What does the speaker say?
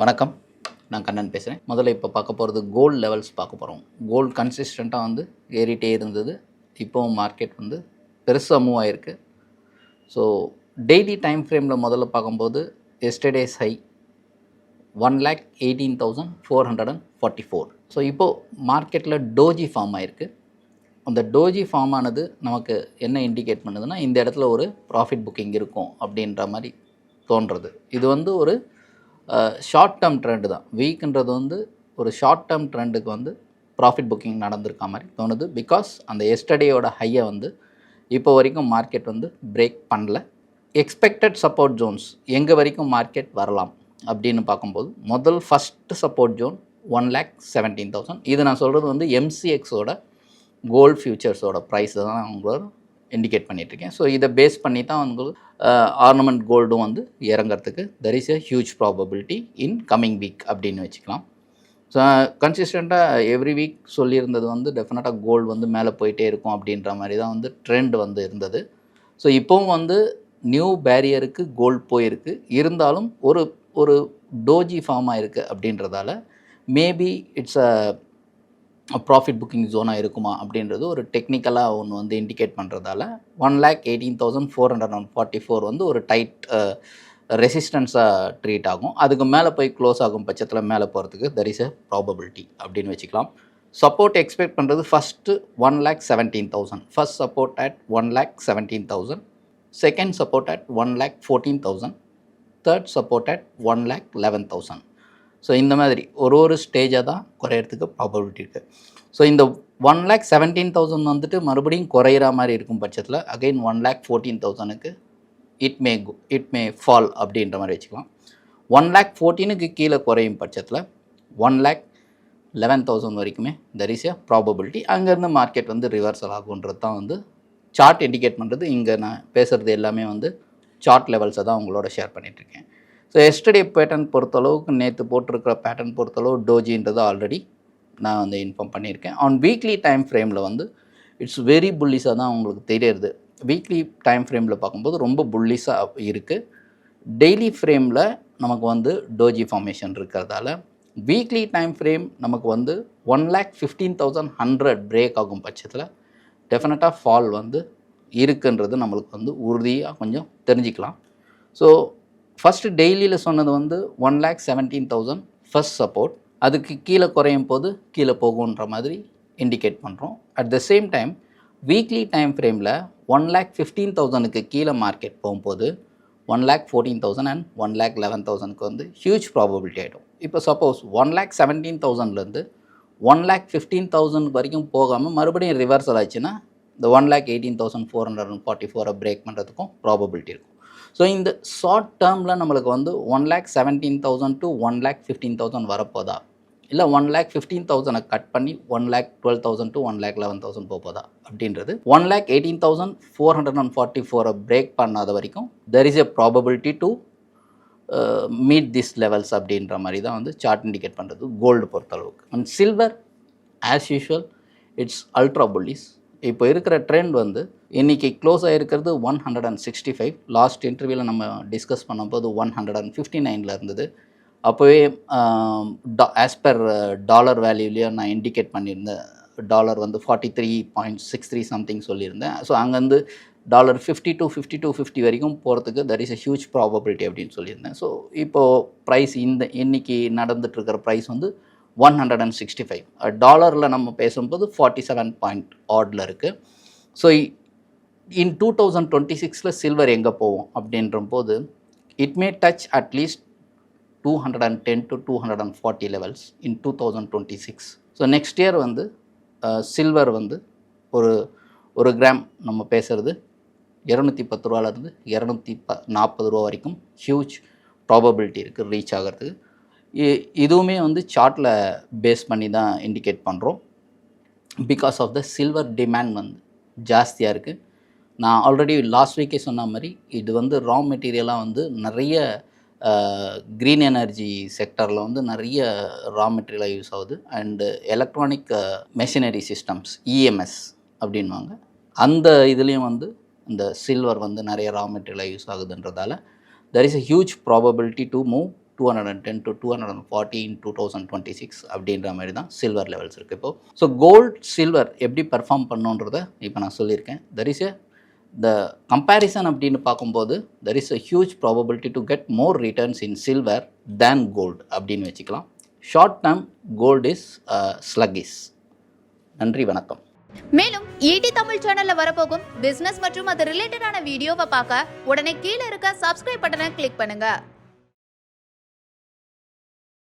வணக்கம். நான் கண்ணன் பேசுகிறேன் முதல்ல இப்போ பார்க்க போகிறது கோல்டு லெவல்ஸ் பார்க்க போகிறோம் கோல்டு கன்சிஸ்டண்ட்டாக வந்து ஏறிட்டே இருந்தது. இப்போவும் மார்க்கெட் வந்து பெருசாக மூவ் ஆகிருக்கு ஸோ டெய்லி டைம் ஃப்ரேமில் முதல்ல பார்க்கும்போது yesterday's high one lakh eighteen thousand four hundred and forty four so இப்போது மார்க்கெட்டில் டோஜி ஃபார்ம் ஆயிருக்கு. அந்த டோஜி ஃபார்ம் ஆனது நமக்கு என்ன இண்டிகேட் பண்ணுதுன்னா இந்த இடத்துல ஒரு ப்ராஃபிட் புக்கிங் இருக்கும் அப்படின்ற மாதிரி தோன்றுறது இது வந்து ஒரு ஷார்ட் டேர்ம் ட்ரெண்டு தான். வீக்ன்றது வந்து ஒரு ஷார்ட் டேர்ம் ட்ரெண்டுக்கு வந்து ப்ராஃபிட் புக்கிங் நடந்திருக்க மாதிரி தோணுது. பிகாஸ் அந்த எஸ்டர்டேயோட ஹையை வந்து இப்போ வரைக்கும் மார்க்கெட் வந்து பிரேக் பண்ணல. எக்ஸ்பெக்டட் சப்போர்ட் ஜோன்ஸ் எங்கே வரைக்கும் மார்க்கெட் வரலாம் அப்படின்னு பார்க்கும்போது முதல் first support zone one lakh seventeen thousand இது நான் சொல்கிறது வந்து எம்சிஎக்ஸோட கோல்ட் ஃபியூச்சர்ஸோட ப்ரைஸ் தான் நான் உங்களோட இண்டிகேட் பண்ணிகிட்ருக்கேன் ஸோ இதை பேஸ் பண்ணி தான் உங்களுக்கு ஆர்னமெண்ட் கோல்டும் வந்து இறங்கிறதுக்கு there is a huge probability in coming week அப்படின்னு வச்சுக்கலாம். ஸோ கன்சிஸ்டண்ட்டாக எவ்ரி வீக் சொல்லியிருந்தது வந்து டெஃபினட்டாக கோல்டு வந்து மேலே போயிட்டே இருக்கும் அப்படின்ற மாதிரி தான் வந்து ட்ரெண்ட் வந்து இருந்தது. ஸோ இப்போவும் வந்து நியூ பேரியருக்கு கோல்டு போயிருக்கு. இருந்தாலும் ஒரு ஒரு டோஜி ஃபார்மாக இருக்குது அப்படின்றதால maybe it's a profit booking ஜோனாக இருக்குமா அப்படின்றது ஒரு டெக்னிக்கலாக ஒன்று வந்து இண்டிகேட் பண்ணுறதால one lakh eighteen thousand four hundred and forty four வந்து ஒரு டைட் ரெசிஸ்டன்ஸாக ட்ரீட் ஆகும். அதுக்கு மேலே போய் க்ளோஸ் ஆகும் பட்சத்தில் மேலே போகிறதுக்கு தெர் இஸ் எ ப்ராபபிலிட்டி அப்படின்னு வச்சுக்கலாம். சப்போர்ட் எக்ஸ்பெக்ட் பண்ணுறது first one lakh seventeen thousand first support at one lakh seventeen thousand second support at one lakh fourteen thousand third support at one lakh eleven thousand so இந்த மாதிரி ஒரு ஒரு ஸ்டேஜாக தான் குறையிறதுக்கு ப்ராபபிலிட்டி இருக்குது ஸோ இந்த ஒன் லேக் செவன்டீன் தௌசண்ட் வந்துட்டு மறுபடியும் குறையிற மாதிரி இருக்கும் பட்சத்தில் அகைன் ஒன் லேக் ஃபோர்டீன் தௌசண்ட்க்கு it may it may fall அப்படின்ற மாதிரி வச்சுக்கலாம். ஒன் லேக் ஃபோர்டீனுக்கு கீழே குறையும் பட்சத்தில் ஒன் லேக் லெவன் தௌசண்ட் வரைக்குமே தெர் இஸ் எ ப்ராபபிலிட்டி அங்கேருந்து மார்க்கெட் வந்து ரிவர்சல் ஆகுன்றது தான் வந்து சார்ட் இண்டிகேட் பண்ணுறது இங்கே நான் பேசுகிறது எல்லாமே வந்து சார்ட் லெவல்ஸை தான் உங்களோட ஷேர் பண்ணிகிட்ருக்கேன் ஸோ எஸ்டர்டே பேட்டர்ன் பொறுத்தளவுக்கு நேற்று போட்டிருக்கிற பேட்டர்ன் பொறுத்தளவு டோஜின்றது ஆல்ரெடி நான் வந்து இன்ஃபார்ம் பண்ணியிருக்கேன். ஆன் வீக்லி டைம் ஃப்ரேமில் வந்து இட்ஸ் வெரி புல்லிஸாக தான் உங்களுக்கு தெரியுது. வீக்லி டைம் ஃப்ரேமில் பார்க்கும்போது ரொம்ப புல்லிஸாக இருக்குது டெய்லி ஃப்ரேமில் நமக்கு வந்து டோஜி ஃபார்மேஷன் இருக்கிறதால வீக்லி டைம் ஃப்ரேம் நமக்கு வந்து one lakh fifteen thousand hundred break ஆகும் பட்சத்தில் டெஃபினட்டாக ஃபால் வந்து இருக்குன்றது நம்மளுக்கு வந்து உறுதியாக கொஞ்சம் தெரிஞ்சுக்கலாம். ஸோ ஃபஸ்ட்டு டெய்லியில் சொன்னது வந்து one lakh seventeen thousand first support அதுக்கு கீழே குறையும் போது கீழே போகுன்ற மாதிரி இண்டிகேட் பண்ணுறோம் at the same time weekly time ஃப்ரேமில் ஒன் லேக் ஃபிஃப்டீன் தௌசண்ட்க்கு கீழே மார்க்கெட் போகும்போது one lakh fourteen thousand and one lakh eleven தௌசண்ட்க்கு வந்து ஹியூஜ் ப்ராபபிலிட்டி ஆகிடும் இப்போ சப்போஸ் ஒன் லேக் செவன்டீன் தௌசண்ட்லேருந்து ஒன் லேக் ஃபிஃப்டீன் தௌசண்ட் வரைக்கும் போகாமல் மறுபடியும் ரிவர்சல் ஆச்சுன்னா இந்த one lakh eighteen thousand four hundred and forty ஃபோரை பிரேக் பண்ணுறதுக்கும் ப்ராபபிலிட்டி இருக்கும். ஸோ இந்த ஷார்ட் டேர்மில் நம்மளுக்கு வந்து one lakh seventeen thousand to one lakh fifteen thousand வரப்போதா? இல்லை ஒன் லேக் ஃபிஃப்டீன் தௌசண்டை கட் பண்ணி one lakh twelve thousand to one lakh eleven thousand போதா அப்படின்றது. One lakh eighteen thousand four hundred and forty ஃபோரை பிரேக் பண்ணாத வரைக்கும் there is a probability to meet this levels அப்படின்ற மாதிரி தான் வந்து சார்ட் இண்டிகேட் பண்ணுறது கோல்டு பொறுத்தளவுக்கு. And silver as usual it's ultra bullish இப்போ இருக்கிற ட்ரெண்ட் வந்து இன்றைக்கி close ஆகிருக்கிறது one hundred and sixty five last இன்டர்வியூவில் நம்ம டிஸ்கஸ் பண்ணும்போது ஒன் ஹண்ட்ரட் அண்ட் ஃபிஃப்டி நைனில் இருந்தது. அப்போவே ஆஸ் பர் டாலர் வேல்யூலேயே நான் இண்டிகேட் பண்ணியிருந்தேன் டாலர் வந்து forty three point six three something சொல்லியிருந்தேன். ஸோ அங்கேருந்து dollar fifty two fifty two fifty வரைக்கும் போகிறதுக்கு that is a huge probability அப்படின்னு சொல்லியிருந்தேன். ஸோ இப்போது ப்ரைஸ் இந்த இன்னைக்கு நடந்துட்டுருக்கிற ப்ரைஸ் வந்து one hundred and sixty five டாலரில் நம்ம பேசும்போது ஃபார்ட்டி செவன் பாயிண்ட் ஆடில் இருக்குது so in two thousand twenty சிக்ஸில் சில்வர் எங்கே போவோம் அப்படின்ற போது it may touch at least two hundred and ten to two hundred and forty levels in two thousand twenty six so next year வந்து silver வந்து ஒரு ஒரு கிராம் நம்ம பேசுகிறது இரநூத்தி பத்து ரூபாலேருந்து இரநூத்தி ப நாற்பது ரூபா வரைக்கும் ஹியூஜ் ப்ராபபிலிட்டி இருக்குது ரீச் ஆகிறதுக்கு. இதுவுமே வந்து சார்ட்டில் பேஸ் பண்ணி தான் இண்டிகேட் பண்ணுறோம் because of the silver demand வந்து ஜாஸ்தியாக இருக்குது நான் ஆல்ரெடி லாஸ்ட் வீக்கே சொன்ன மாதிரி இது வந்து ரா மெட்டீரியலாக வந்து நிறைய க்ரீன் எனர்ஜி செக்டரில் வந்து நிறைய ரா மெட்டீரியலாக யூஸ் ஆகுது. And electronic machinery systems EMS அப்படின்வாங்க அந்த இதுலேயும் வந்து இந்த சில்வர் வந்து நிறைய ரா மெட்டீரியலாக use ஆகுதுன்றதால there is a huge probability to move two hundred and ten to two hundred and forty in two thousand twenty six அப்படின்ற மாதிரி தான் சில்வர் லெவல்ஸ் இருக்குது இப்போது ஸோ கோல்ட் சில்வர் எப்படி பர்ஃபார்ம் பண்ணுன்றதை இப்போ நான் சொல்லியிருக்கேன். There is a the comparison அப்படின்னு பார்க்கும்போது there is a huge probability to get more returns in silver than gold அப்படின்னு வச்சுக்கலாம். Short term gold is sluggish நன்றி வணக்கம். மேலும் ஈடி தமிழ் சேனல்ல வரப்போகும் பிசினஸ் மற்றும் அது ரிலேட்டடான வீடியோவை பார்க்க உடனே கீழே இருக்க சப்ஸ்கிரைப் பட்டனை கிளிக் பண்ணுங்க.